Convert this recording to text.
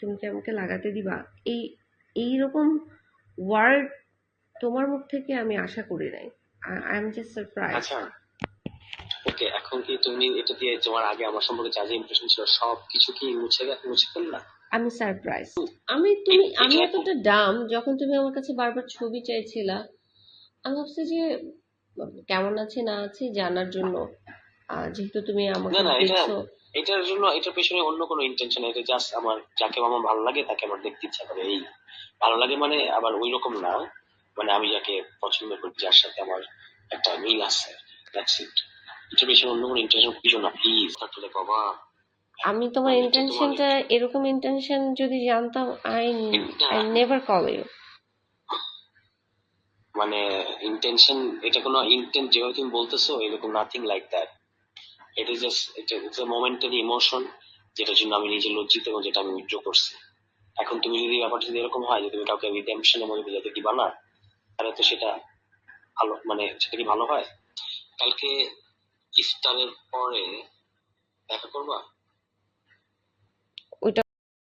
তুমি কি আমাকে লাগাতে দিবা? এই এইরকম ওয়ার্ড তোমার মুখ থেকে আমি আশা করি নাই। আই এম জাস্ট সারপ্রাইজ আচ্ছা। ওকে এখন কি তুমি এটা দিয়ে তোমার আগে আমার সম্পর্কে যা যা ইমপ্রেশন ছিল সব কিছু কি মুছে গে- মুছে ফেললা? আমি সারপ্রাইজ আমি তুমি আমি এতটা ডাম যখন তুমি আমার কাছে বারবার ছবি চাইছিলা আমি ভাবছি যে কেমন আছে না আছে জানার জন্য। যেহেতু তুমি আমাকে দেখছ। এটার জন্য এটার পেছনে অন্য কোনো ইন্টেনশন এটা জাস্ট আমার যাকে আমার ভালো লাগে তাকে আমার দেখতে ইচ্ছা করে। এই ভালো লাগে মানে আবার ওই রকম না মানে আমি যাকে পছন্দ করি যার সাথে আমার একটা মিল আছে দ্যাটস ইট এটার পেছনে অন্য কোনো ইন্টেনশন কিছু না প্লিজ থাকলে বাবা আমি তোমার ইন্টেনশনটা এরকম ইন্টেনশন যদি জানতাম I I never call you মানে ইন্টেনশন এটা কোনো ইন্টেন্ট যেভাবে তুমি বলতেছো এরকম nothing like that it is it's a momentary emotion যেটার জন্য আমি নিজে লজ্জিত এবং যেটা আমি উইথড্র করছি। এখন তুমি যদি ব্যাপারটা যদি এরকম হয় যে তুমি কাউকে রিডেমশনের মধ্যে যাতে দিবা না তাহলে তো সেটা ভালো মানে সেটা কি ভালো হয়? কালকে ইফতারের পরে দেখা করবা?